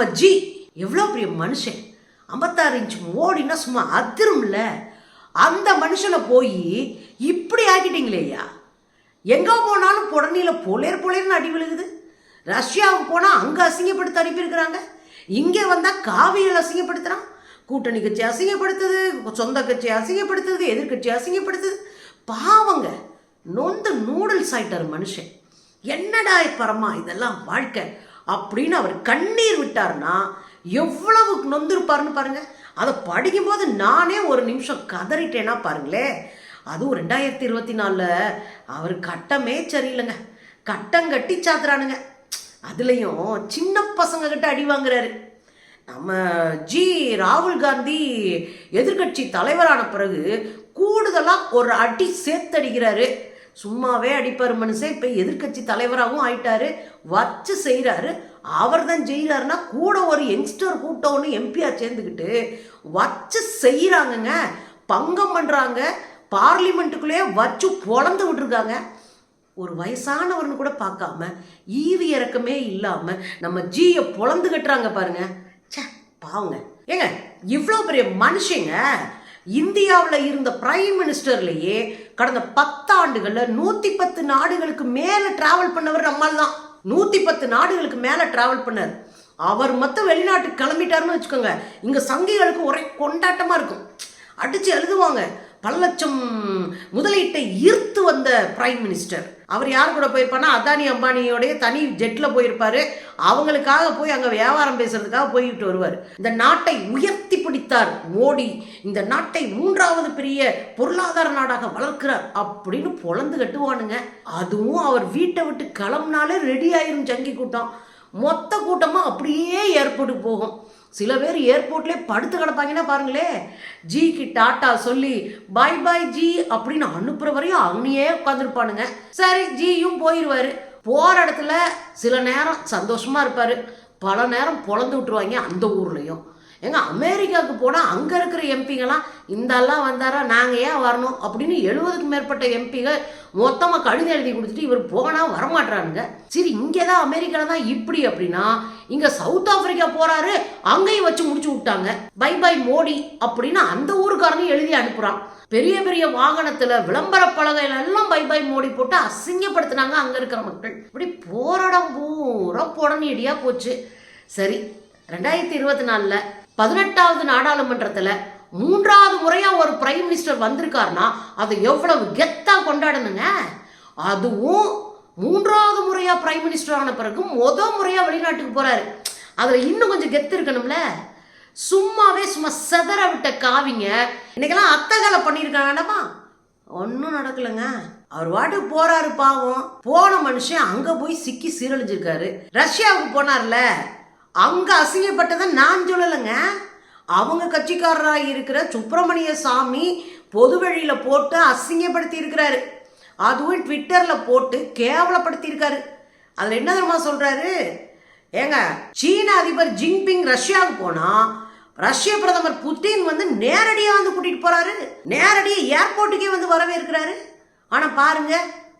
நம்ம ஜி எவ்வளோ பெரிய மனுஷன். ஐம்பத்தாறு இன்ச் மோடினா சும்மா அதிரும்ல. அந்த மனுஷனை போய் இப்படி ஆக்கிட்டீங்களேயா எங்கே போனாலும் புடனியில் பொலேர் பொலேர்னு அடி விழுகுது. ரஷ்யாவுக்கு போனால் அங்கே அசிங்கப்படுத்த அனுப்பியிருக்கிறாங்க. இங்கே வந்தால் காவியில் அசிங்கப்படுத்துகிறான் கூட்டணி கட்சி அசிங்கப்படுத்துது சொந்த கட்சி அசிங்கப்படுத்துது எதிர்கட்சி அசிங்கப்படுத்துது. பாவங்க நொந்து நூடுல்ஸ் ஆயிட்டார் மனுஷன். என்னடா பரமா இதெல்லாம் வாழ்க்கை? அப்படின்னு அவர் கண்ணீர் விட்டார்னா எவ்வளவு நொந்திருப்பாருன்னு பாருங்க. அதை படிக்கும்போது நானே ஒரு நிமிஷம் கதறிட்டேனா பாருங்களேன் அதுவும் ரெண்டாயிரத்தி இருபத்தி நாலில் அவர் கட்டமே சரியில்லைங்க. கட்டம் கட்டி சாத்துறானுங்க. அதுலேயும் சின்ன பசங்க கிட்ட அடி வாங்குறாரு. நம்ம ஜி. ராகுல் காந்தி எதிர்க்கட்சி தலைவரான பிறகு கூடுதலாக ஒரு அடி சேர்த்தடிக்கிறாரு. சும்மாவே அடிப்பார் மனுஷன் இப்போ எதிர்க்கட்சி தலைவராகவும் ஆயிட்டாரு வச்சு செய்கிறாரு அவர் தான் செய்கிறாருன்னா கூட ஒரு யங்ஸ்டர் கூட்டம் ஒன்று எம்பியாக சேர்ந்துக்கிட்டு வச்சு செய்கிறாங்கங்க பங்கம் பண்ணுறாங்க பார்லிமெண்ட்டுக்குள்ளேயே வச்சு பொழந்து விட்டுருக்காங்க. ஒரு வயசானவர்னு கூட பார்க்காம ஈவி இறக்கமே இல்லாமல் நம்ம ஜியை பொழந்து கட்டுறாங்க பாருங்க. ச்சே பாவங்க. ஏங்க இவ்வளோ பெரிய மனுஷங்க. இந்தியாவில் இருந்த பிரைம் மினிஸ்டர்லேயே கடந்த பத்தாண்டுகளில் நூற்றி பத்து நாடுகளுக்கு மேலே ட்ராவல் பண்ணவர் நம்மால் தான். நூற்றி பத்து நாடுகளுக்கு மேலே ட்ராவல் பண்ணார். அவர் மொத்தம் வெளிநாட்டுக்கு கிளம்பிட்டாருன்னு வச்சுக்கோங்க. இங்கே சங்கிகளுக்கு ஒரே கொண்டாட்டமாக இருக்கும். அடித்து எழுதுவாங்க பல லட்சம் முதலீட்டை ஈர்த்து வந்த பிரைம் மினிஸ்டர் அவர் யார் கூட போயிருப்பாருன்னா அதானி அம்பானியோடைய தனி ஜெட்டில் போயிருப்பார். அவங்களுக்காக போய் அங்கே வியாபாரம் பேசுறதுக்காக போய்கிட்டு வருவார். இந்த நாட்டை உயர்த்தி பிடித்தார் மோடி. இந்த நாட்டை மூன்றாவது பெரிய பொருளாதார நாடாக வளர்க்கிறார் அப்படின்னு பொழந்து கட்டுவானுங்க. அதுவும் அவர் வீட்டை விட்டு கிளம்புனாலே ரெடி ஆயிரும் ஜங்கி கூட்டம். மொத்த கூட்டமாக அப்படியே ஏர்போர்ட்டுக்கு போகும். சில பேர் ஏர்போர்ட்லேயே படுத்து கிடப்பாங்கன்னா பாருங்களே ஜிக்கு டாட்டா சொல்லி பாய் பாய் ஜி அப்படின்னு அனுப்புகிற வரையும் அவனையே உட்காந்துருப்பானுங்க சரி ஜியும் போயிடுவாரு போகிற இடத்துல சில நேரம் சந்தோஷமாக இருப்பார். பல நேரம் பொழந்து விட்டுருவாங்க அந்த ஊர்லேயும். ஏங்க அமெரிக்காவுக்கு போனால் அங்கே இருக்கிற எம்பிங்கெல்லாம் இந்தெல்லாம் வந்தாரா நாங்கள் ஏன் வரணும்? அப்படின்னு எழுபதுக்கு மேற்பட்ட எம்பிகள் மொத்தமாக கடிதம் எழுதி கொடுத்துட்டு இவர் போனால் வரமாட்டானுங்க சரி இங்கே தான் அமெரிக்காவில் தான் இப்படி அப்படின்னா இங்கே சவுத் ஆப்பிரிக்கா போகிறாரு அங்கேயும் வச்சு முடிச்சு விட்டாங்க. பை பை மோடி அப்படின்னு அந்த ஊருக்காரங்க எழுதி அனுப்புகிறான் பெரிய பெரிய வாகனத்தில் விளம்பர பலகையில எல்லாம் பை பை மோடி போட்டு அசிங்கப்படுத்தினாங்க அங்கே இருக்கிற மக்கள். இப்படி போராடம் பூரா புடனடியாக போச்சு. சரி ரெண்டாயிரத்தி இருபத்தி நாலில் பதினெட்டாவது நாடாளுமன்றத்தில் மூன்றாவது முறையாக ஒரு பிரைம் மினிஸ்டர் வந்திருக்காருன்னா அதை எவ்வளவு கெத்தாக கொண்டாடணுங்க? அதுவும் மூன்றாவது முறையாக பிரைம் மினிஸ்டர் ஆன பிறகு முத முறையாக வெளிநாட்டுக்கு போகிறாரு அதில் இன்னும் கொஞ்சம் கெத்து இருக்கணும்ல? சும்மாவே சும்மா செதற விட்ட காவிங்க. இன்னைக்கெல்லாம் அத்தகலை பண்ணியிருக்காங்கடமா ஒன்றும் நடக்கலைங்க. அவர் வாட்டுக்கு போறாரு பாவம். போன மனுஷன் அங்கே போய் சிக்கி சீரழிஞ்சிருக்காரு. ரஷ்யாவுக்கு போனார்ல. அங்கே அசிங்கப்பட்டதை நான் சொல்லலைங்க. அவங்க கட்சிக்காரராக இருக்கிற சுப்பிரமணிய சாமி பொது வழியில் போட்டு அசிங்கப்படுத்தி இருக்கிறாரு அதுவும் ட்விட்டரில் போட்டு கேவலப்படுத்தியிருக்காரு. அதில் என்ன தெரியுமா சொல்கிறாரு ஏங்க சீன அதிபர் ஜின்பிங் ரஷ்யாவுக்கு போனால் ரஷ்ய பிரதமர் புட்டின் வந்து நேரடியாக வந்து கூட்டிகிட்டு போகிறாரு நேரடியாக ஏர்போர்ட்டுக்கே வந்து வரவேற்கிறாரு. ஆனால் பாருங்க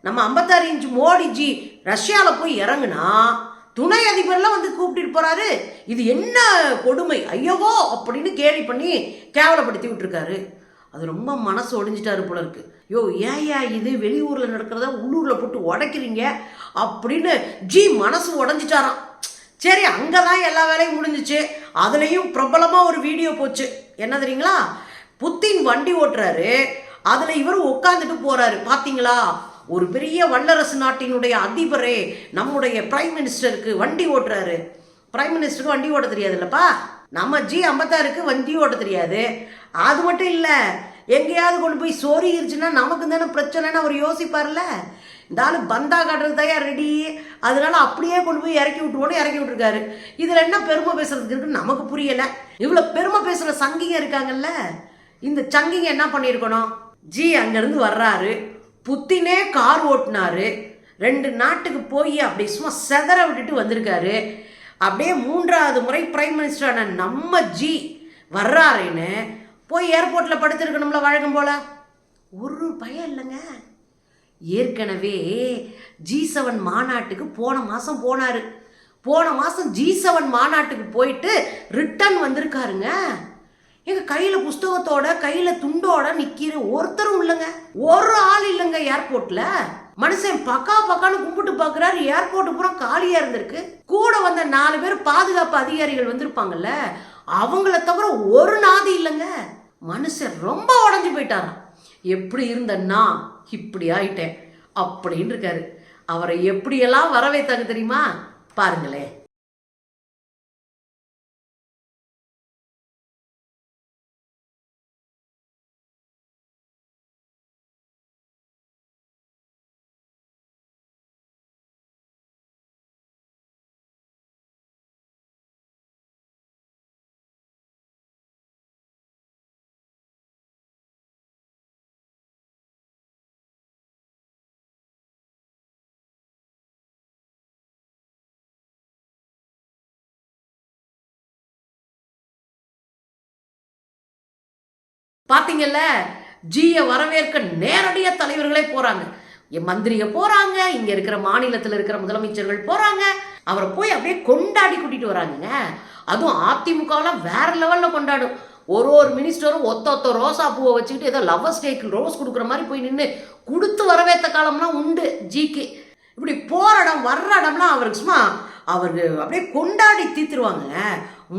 நம்ம ஐம்பத்தாறு இன்ச் மோடிஜி ரஷ்யாவில் போய் இறங்குனா துணை அதிபர்லாம் வந்து கூப்பிட்டு போறாரு. இது என்ன கொடுமை? ஐயோவோ! அப்படின்னு கேலி பண்ணி கேவலப்படுத்தி விட்டுருக்காரு அது ரொம்ப மனசு ஒடிஞ்சிட்டாரு போல இருக்கு. யோ ஏயா இது? வெளியூரில் நடக்கிறத? உள்ளூரில் போட்டு உடைக்கிறீங்க? அப்படின்னு ஜி மனசு உடஞ்சிட்டாராம் சரி அங்கே தான் எல்லா வேலையும் முடிஞ்சிச்சு. அதுலேயும் பிரபலமாக ஒரு வீடியோ போச்சு. என்ன தெரியுங்களா? புத்தின் வண்டி ஓட்டுறாரு. அதில் இவர் உட்காந்துட்டு போகிறாரு பார்த்தீங்களா ஒரு பெரிய வல்லரசு நாட்டினுடைய அதிபரே நம்முடைய பிரைம் மினிஸ்டருக்கு வண்டி ஓட்டுறாரு. பிரைம் மினிஸ்டருக்கு வண்டி ஓட்ட தெரியாதுல்லப்பா. நம்ம ஜி ஐம்பத்தாருக்கு வண்டி ஓட்ட தெரியாது. அது மட்டும் இல்லை எங்கேயாவது கொண்டு போய் சோறிருச்சுன்னா நமக்கு தானே பிரச்சனைன்னு அவர் யோசிப்பார்ல. இந்த பந்தா காட்டுறது தயார் ரெடி. அதனால அப்படியே கொண்டு போய் இறக்கி விட்டுருவோன்னு இறக்கி விட்டுருக்காரு. இதில் என்ன பெருமை பேசுறதுக்கு இருக்குன்னு நமக்கு புரியலை. இவ்வளோ பெருமை பேசுகிற சங்கிங்க இருக்காங்கல்ல. இந்த சங்கிங்க என்ன பண்ணியிருக்கணும்? ஜி அங்கேருந்து வர்றாரு. புத்தினே கார் ஓட்டினாரு. ரெண்டு நாட்டுக்கு போய் அப்படி சும்மா செதற விட்டுட்டு வந்திருக்காரு. அப்படியே மூன்றாவது முறை பிரைம் மினிஸ்டரான நம்ம ஜி வர்றாருன்னு போய் ஏர்போர்ட்டில் படுத்துருக்கணும்ல வழக்கம் போல. ஒரு பயம் இல்லைங்க. ஏற்கனவே ஜி செவன் மாநாட்டுக்கு போன மாதம் போனார். போன மாதம் ஜி செவன் மாநாட்டுக்கு போயிட்டு ரிட்டர்ன் வந்திருக்காருங்க. எங்கள் கையில் புஸ்தகத்தோட கையில் துண்டோட நிற்கிற ஒருத்தரும் இல்லைங்க. ஒரு ஏர்போர்ட்ல ஏர்போர்ட்டில் மனுஷன் பக்கா பக்கான்னு கும்பிட்டு பார்க்குறாரு. ஏர்போர்ட் பூரா காலியாக இருந்திருக்கு. கூட வந்த நாலு பேர் பாதுகாப்பு அதிகாரிகள் வந்திருப்பாங்கல்ல அவங்கள தவிர ஒரு நாதி இல்லைங்க. மனுஷன் ரொம்ப உடஞ்சு போயிட்டாராம். எப்படி இருந்தன்னா இப்படி ஆயிட்டேன். அப்படின்னு இருக்காரு. அவரை எப்படியெல்லாம் வரவேத்தாங்க தெரியுமா? பாருங்களேன். பார்த்தீங்கல்ல ஜியை வரவேற்க நேரடியாக தலைவர்களே போகிறாங்க என் மந்திரிக போகிறாங்க இங்கே இருக்கிற மாநிலத்தில் இருக்கிற முதலமைச்சர்கள் போகிறாங்க அவரை போய் அப்படியே கொண்டாடி கூட்டிகிட்டு வராங்கங்க. அதுவும் அதிமுகலாம் வேற லெவலில் கொண்டாடும். ஒரு ஒரு மினிஸ்டரும் ஒத்த ஒத்த ரோசா பூவை வச்சுக்கிட்டு ஏதோ லவ்வர்ஸ் டேக்கு ரோஸ் கொடுக்குற மாதிரி போய் நின்று கொடுத்து வரவேற்ற காலம்லாம் உண்டு ஜிக்கு. இப்படி போகிற இடம் வர்ற இடம்லாம் அவருக்கு சும்மா அவருக்கு அப்படியே கொண்டாடி தீத்துருவாங்க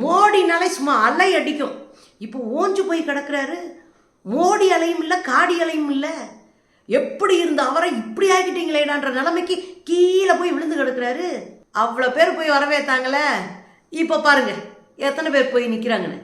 மோடினாலே சும்மா அலை அடிக்கும். இப்போ ஓஞ்சு போய் கிடக்குறாரு. மோடி அலையும் இல்லை காடி அலையும் இல்லை. எப்படி இருந்த அவரை இப்படி ஆக்கிட்டீங்களேடான்ற நிலைமைக்கு கீழே போய் விழுந்து கிடக்குறாரு. அவ்வளோ பேர் போய் வரவேத்தாங்களே. இப்போ பாருங்க எத்தனை பேர் போய் நிற்கிறாங்கன்னு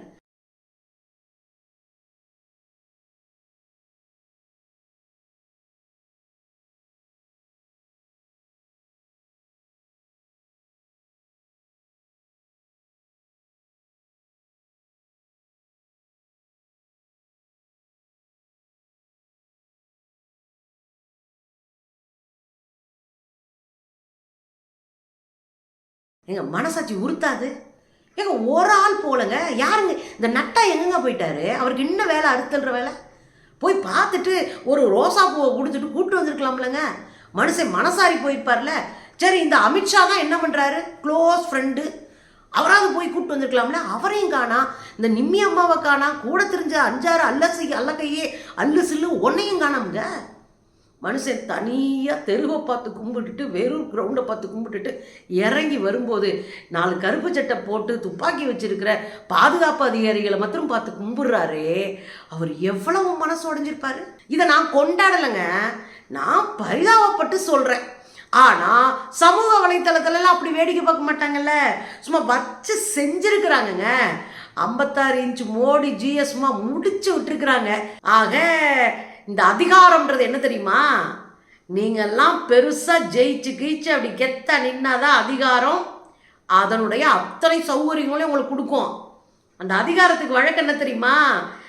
எங்க மனசாட்சி உறுத்தாது. ஏங்க ஒரு ஆள் போலங்க. யாருங்க? இந்த நட்டா எங்கங்க போயிட்டாரு? அவருக்கு இன்னும் வேலை அறுத்துன்ற வேலை? போய் பார்த்துட்டு ஒரு ரோசா பூவை கொடுத்துட்டு கூப்பிட்டு வந்திருக்கலாம்லங்க. மனுஷன் மனசாரி போயிருப்பார்ல. சரி இந்த அமித்ஷா தான் என்ன பண்ணுறாரு க்ளோஸ் ஃப்ரெண்டு அவராவது போய் கூப்பிட்டு வந்திருக்கலாம்ல? அவரையும் காணா. இந்த நிம்மி அம்மாவை காணா. கூட தெரிஞ்ச அஞ்சாறு அல்லசி அல்லக்கையே அல்லு சில்லு ஒன்னையும் காணாமுங்க. மனுஷன் தனியாக தெருவை பார்த்து கும்பிட்டுட்டு வெறும் கிரவுண்டை பார்த்து கும்பிட்டுட்டு இறங்கி வரும்போது நாலு கருப்பு சட்டை போட்டு துப்பாக்கி வச்சிருக்கிற பாதுகாப்பு அதிகாரிகளை மாத்திரம் பார்த்து கும்பிட்றாரே. அவர் எவ்வளவு மனசு உடைஞ்சிருப்பாரு? இதை நான் கொண்டாடலைங்க. நான் பரிதாபப்பட்டு சொல்கிறேன் ஆனால் சமூக வலைத்தளத்துலலாம் அப்படி வேடிக்கை பார்க்க மாட்டாங்கல்ல. சும்மா வச்சு செஞ்சுருக்குறாங்கங்க. ஐம்பத்தாறு இன்ச் மோடி ஜிஎஸ் சும்மா முடிச்சு விட்டுருக்குறாங்க. ஆக இந்த அதிகாரம்ன்றது என்ன தெரியுமா? நீங்கள்லாம் பெருசாக ஜெயிச்சு கீச்சு அப்படி கெத்த நின்னாதான் அதிகாரம் அதனுடைய அத்தனை சௌகரியங்களையும் உங்களுக்கு கொடுக்கும். அந்த அதிகாரத்துக்கு வழக்கு என்ன தெரியுமா?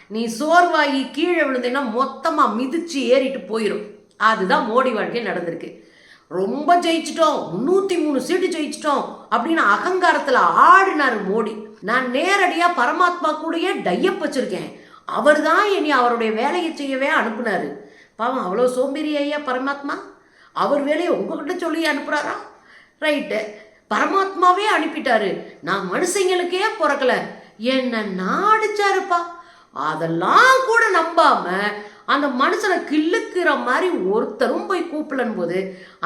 நீ சோர்வாகி கீழே விழுந்தீங்கன்னா மொத்தமாக மிதிச்சு ஏறிட்டு போயிடும் அதுதான் மோடி வாழ்க்கை நடந்திருக்கு. ரொம்ப ஜெயிச்சிட்டோம் முந்நூற்றி மூணு சீட்டு ஜெயிச்சிட்டோம் அப்படின்னு அகங்காரத்தில் ஆடினார் மோடி. நான் நேரடியாக பரமாத்மா கூடயே டையப் வச்சுருக்கேன். அவர் தான் என்னை அவருடைய வேலையை செய்யவே அனுப்புனார். பாவம் அவ்வளோ சோம்பேறி ஐயா பரமாத்மா அவர் வேலையை உங்ககிட்ட சொல்லி அனுப்புகிறாரா ரைட்டு. பரமாத்மாவே அனுப்பிட்டாரு. நான் மனுஷங்களுக்கே பிறக்கல. என்ன நாடிச்சாருப்பா. அதெல்லாம் கூட நம்பாம அந்த மனுஷனை கிள்ளுக்கிற மாதிரி ஒருத்தரும் போய் கூப்பிடலன் போது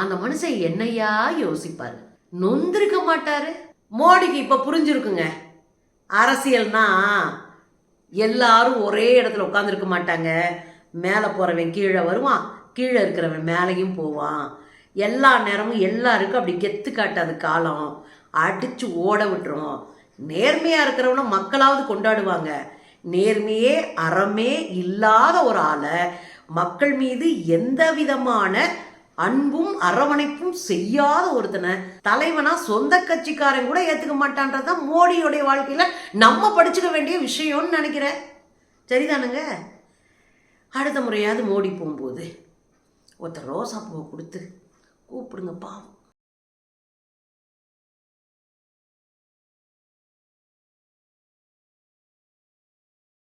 அந்த மனுஷன் என்னையா யோசிப்பாரு? நொந்திருக்க மாட்டாரு. மோடிக்கு இப்போ புரிஞ்சிருக்குங்க. அரசியல்னா எல்லாரும் ஒரே இடத்துல உட்காந்துருக்க மாட்டாங்க. மேலே போகிறவன் கீழே வருவான். கீழே இருக்கிறவன் மேலேயும் போவான். எல்லா நேரமும் எல்லாருக்கும் அப்படி கெத்து காட்டாது காலம். அடித்து ஓட விட்டுரும். நேர்மையாக இருக்கிறவன மக்களாவது கொண்டாடுவாங்க. நேர்மையே அறமே இல்லாத ஒரு ஆளை மக்கள் மீது எந்த விதமான அன்பும் அரவணைப்பும் செய்யாத ஒருத்தனை தலைவனா சொந்த கட்சிக்காரன் கூட ஏத்துக்க மாட்டான்றதான் மோடியோடைய வாழ்க்கையில நம்ம படிச்சுக்க வேண்டிய விஷயம்னு நினைக்கிறேன். சரிதானுங்க? அடுத்த முறையாவது மோடி போகும்போது ஒருத்தர் ரோசா பூவை கொடுத்து கூப்பிடுங்க பாவம்